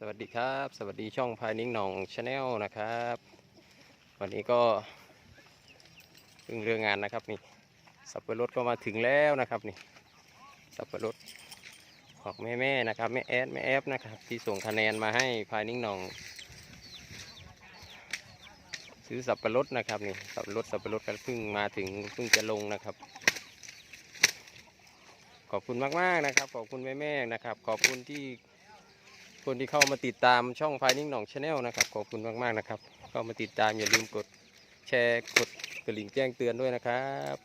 สวัสดีครับ สวัสดีช่องพายนิ้งหนองชาแนลนะครับ วันนี้ก็เพิ่งเรื่องงานนะครับนี่สับปะรดก็มาถึงแล้วนะครับนี่สับปะรดของแม่แม่ๆนะครับแม่แอดแม่แอฟนะครับ ที่ส่งคะแนนมาให้พายนิ้งหนอง ซื้อสับปะรดนะครับนี่สับปะรดสับปะรดก็เพิ่งมาถึงเพิ่งจะลงนะครับขอบคุณมาก ๆ นะครับ ขอบคุณแม่ ๆ นะครับ ขอบคุณที่ คนที่เข้ามาติดตามช่องพายนิ่งหนองชาแนลนะครับขอบคุณมากๆนะครับ เข้ามาติดตามอย่าลืมกดแชร์กดกระดิ่งแจ้งเตือนด้วยนะครับ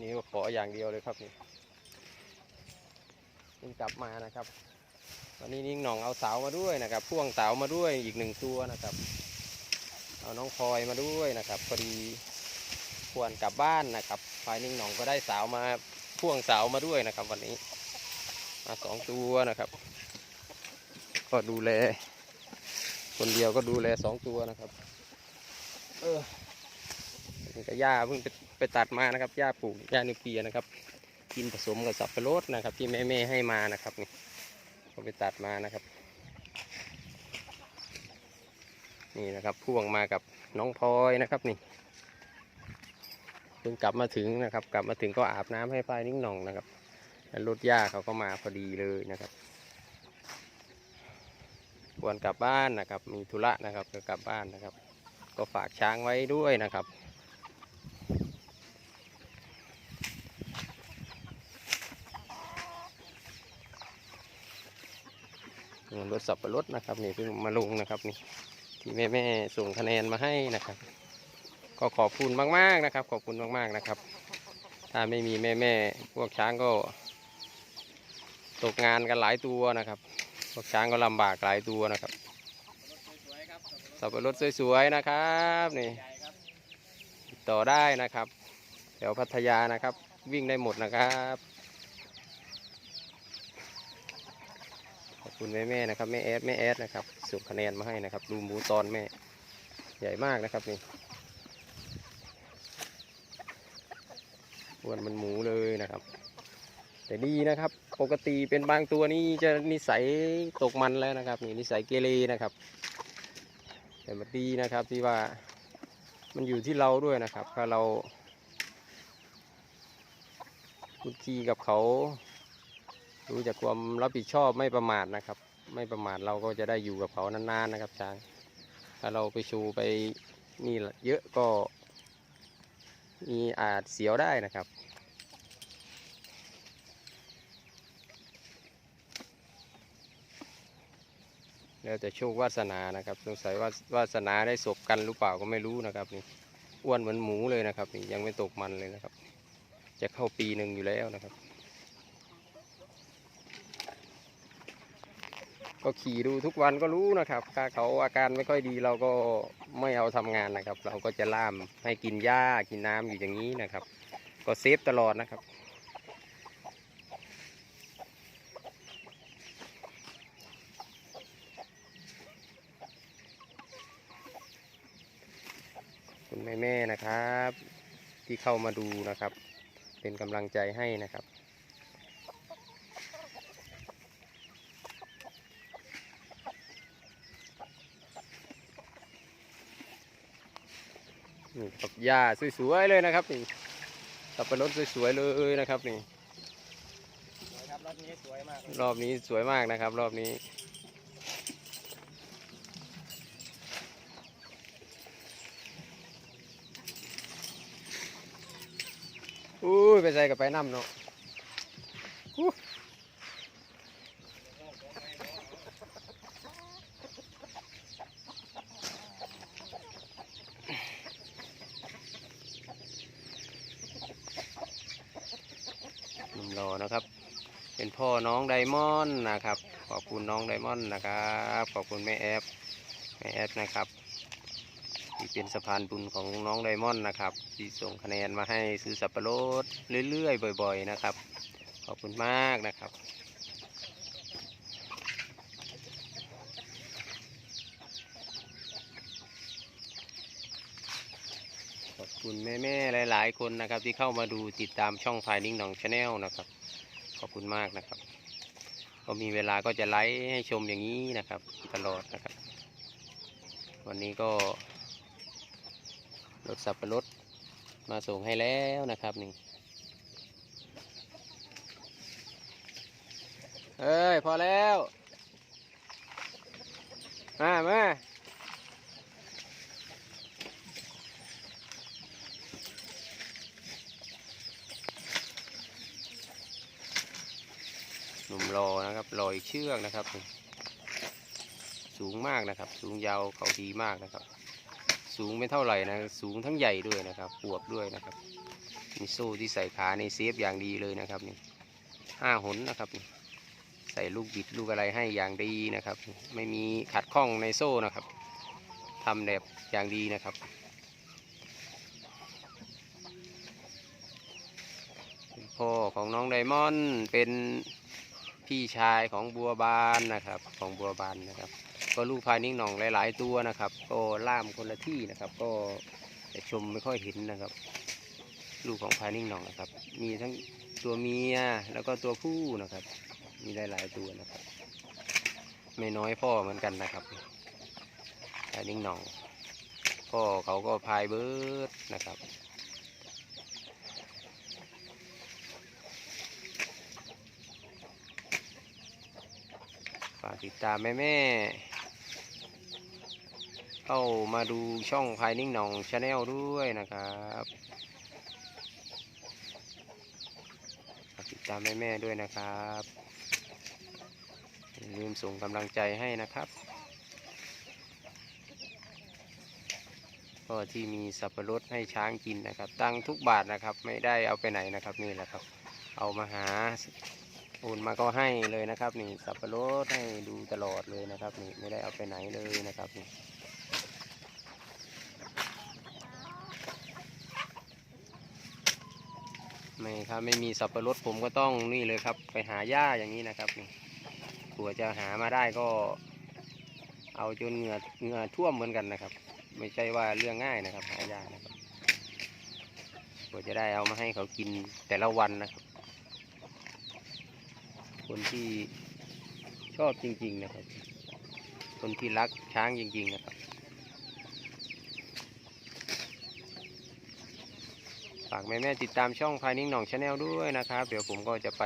นี่ขออย่างเดียวเลยครับนี่เพิ่กลับมานะครับวันนี้นิ่งหนองเอาเสามาด้วยนะครับพ่วงเสามาด้วยอีกหนึ่งตัวนะครับ เอาน้องพลอยมาด้วยนะครับพอดีควรกลับบ้านนะครับพายนิ่งหนองก็ได้เสามาพ่วงเสามาด้วยนะครับ วันนี้ มาสองตัวนะครับ ก็ดูแล คนเดียวก็ดูแลสองตัวนะครับ เออนี่ก็หญ้าเพิ่งไปไปตัดมานะครับหญ้าปลูกหญ้านิวเคลียนะครับ กินผสมกับสับปะรดนะครับ ที่แม่แม่ให้มานะครับนี่ก็ไปตัดมานะครับ นี่นะครับพ่วงมากับน้องพลอยนะครับนี่เพิ่งกลับมาถึงนะครับ กลับมาถึงก็อาบน้ำให้พลายนิ่งหน่องนะครับ รถย่าเขาก็มาพอดีเลยนะครับควรกลับบ้านนะครับ มีธุระนะครับก็กลับบ้านนะครับ ก็ฝากช้างไว้ด้วยนะครับรถสับปะรดนะครับนี่เพิ่งมาลงนะครับนี่ที่แม่แม่ส่งคะแนนมาให้นะครับ ก็ขอบคุณมากๆนะครับ ขอบคุณมากๆนะครับ ถ้าไม่มีแม่แม่พวกช้างก็ ตกงานกันหลายตัวนะครับพวกช้างก็ลำบากหลายตัวนะครับสับปะรดสวยๆนะครับนี่ติดต่อได้นะครับแถวพัทยานะครับ วิ่งได้หมดนะครับขอบคุณแม่แม่ๆนะครับแม่แอดแม่แอดนะครับส่งคะแนนมาให้นะครับดูหมูตอนแม่ใหญ่มากนะครับนี่อ้วนมันหมูเลยนะครับ แต่ดีนะครับ ปกติเป็นบางตัวนี่จะนิสัยตกมันแล้วนะครับนี่นิสัยเกเรนะครับ แต่มันดีนะครับที่ว่ามันอยู่ที่เราด้วยนะครับถ้าเราคุกคีกับเขารู้จักความรับผิดชอบไม่ประมาทนะครับ ไม่ประมาทเราก็จะได้อยู่กับเขานานๆนะครับช้างถ้าเราไปชูไปนี่เยอะก็มีอาจเสียวได้นะครับ แล้วแต่โชควาสนานะครับ สงสัยว่าวาสนาได้สบกันหรือเปล่าก็ไม่รู้นะครับนี่อ้วนเหมือนหมูเลยนะครับนี่ยังไม่ตกมันเลยนะครับ จะเข้าปีหนึ่งอยู่แล้วนะครับ ก็ขี่ดูทุกวันก็รู้นะครับ ถ้าเขาอาการไม่ค่อยดีเราก็ไม่เอาทำงานนะครับ เราก็จะล่ามให้กินหญ้ากินน้ำอยู่อย่างนี้นะครับ ก็เซฟตลอดนะครับ คุณแม่แม่นะครับ ที่เข้ามาดูนะครับ เป็นกำลังใจให้นะครับนี่ครับหญ้าสวยๆเลยนะครับนี่สับปะรดสวยๆเลยนะครับนี่รับนี้สวยมากรอบนี้สวยมากนะครับ รอบนี้ อุ้ย ไปใส่กับไปน้ำเนาะนุ่มรอนะครับ เป็นพ่อน้องไดมอนด์นะครับ ขอบคุณน้องไดมอนด์นะครับ ขอบคุณแม่แอฟแม่แอฟนะครับ เป็นสะพานบุญของน้องไดมอนด์นะครับ ที่ส่งคะแนนมาให้ซื้อสับปะรดเรื่อยๆ บ่อย ๆ นะครับ ขอบคุณมากนะครับขอบคุณแม่ๆหลายๆ คนนะครับ ที่เข้ามาดูติดตามช่องพายลิงหนองชาแนลนะครับ ขอบคุณมากนะครับ ก็มีเวลาก็จะไลฟ์ให้ชมอย่างนี้นะครับ ตลอดนะครับ วันนี้ก็ รถสับปะรดมาส่งให้แล้วนะครับนี่เอ้ย พอแล้วมามาหนุ่มรอนะครับ รออีกเชือกนะครับ สูงมากนะครับ สูงยาวเขาดีมากนะครับ สูงไม่เท่าไหร่นะสูงทั้งใหญ่ด้วยนะครับปวบด้วยนะครับมีโซ่ที่ใส่ขาในเซฟอย่างดีเลยนะครับนี่ห้าหนนะครับนี่ใส่ลูกบิดลูกอะไรให้อย่างดีนะครับ ไม่มีขัดข้องในโซ่นะครับทำแบบอย่างดีนะครับพ่อของน้องไดมอนด์เป็นพี่ชายของบัวบานนะครับ ของบัวบานนะครับ ก็ลูกพายนิ่งหน่องหลาย ๆ ตัวนะครับ ก็ล่ามคนละที่นะครับ ก็จะชมไม่ค่อยเห็นนะครับ ลูกของพายนิ่งหน่องนะครับ มีทั้งตัวเมียแล้วก็ตัวผู้นะครับ มีหลาย ๆ ตัวนะครับ ไม่น้อยพ่อเหมือนกันนะครับพายนิ่งหน่องพ่อเขาก็พายเบิร์ดนะครับฝากติดตามแม่แม่ เข้ามาดูช่องพายนิ่งหนองชาแนลด้วยนะครับฝากติดตามแม่แม่ๆด้วยนะครับอย่าลืมส่งกำลังใจให้นะครับก็ที่มีสับปะรดให้ช้างกินนะครับ ตั้งทุกบาทนะครับไม่ได้เอาไปไหนนะครับนี่แหละครับ เอามาหาโอนมาก็ให้เลยนะครับ นี่สับปะรดให้ดูตลอดเลยนะครับ นี่ไม่ได้เอาไปไหนเลยนะครับนี่ ไม่ครับไม่มีสับปะรดผมก็ต้องนี่เลยครับ ไปหาหญ้าอย่างนี้นะครับนี่กลัวจะหามาได้ก็ เอาจนเหงื่อเหงื่อท่วมเหมือนกันนะครับ ไม่ใช่ว่าเรื่องง่ายนะครับ หาหญ้านะครับกลัวจะได้เอามาให้เขากินแต่ละวันนะครับ คนที่ชอบจริง ๆนะครับ คนที่รักช้างจริง ๆ นะครับากแม่ๆติดตามช่องพายนิ่งหนองชาแนลด้วยนะครับ เดี๋ยวผมก็จะไป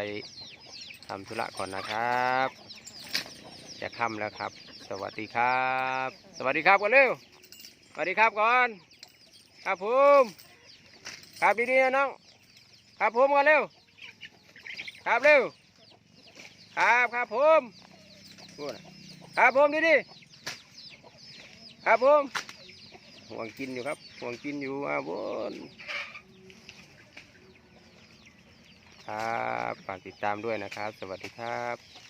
ทำธุระก่อนนะครับ จะค่ำแล้วครับ สวัสดีครับ สวัสดีครับก่อนเร็วสวัสดีครับก่อน ครับผมครับดีๆนะน้อง ครับผมก่อนเร็ว ครับเร็ว ครับครับผมพูดครับผมดีดีครับผมห่วงกินอยู่ครับห่วงกินอยู่อะบน ครับ ฝากติดตามด้วยนะครับ สวัสดีครับ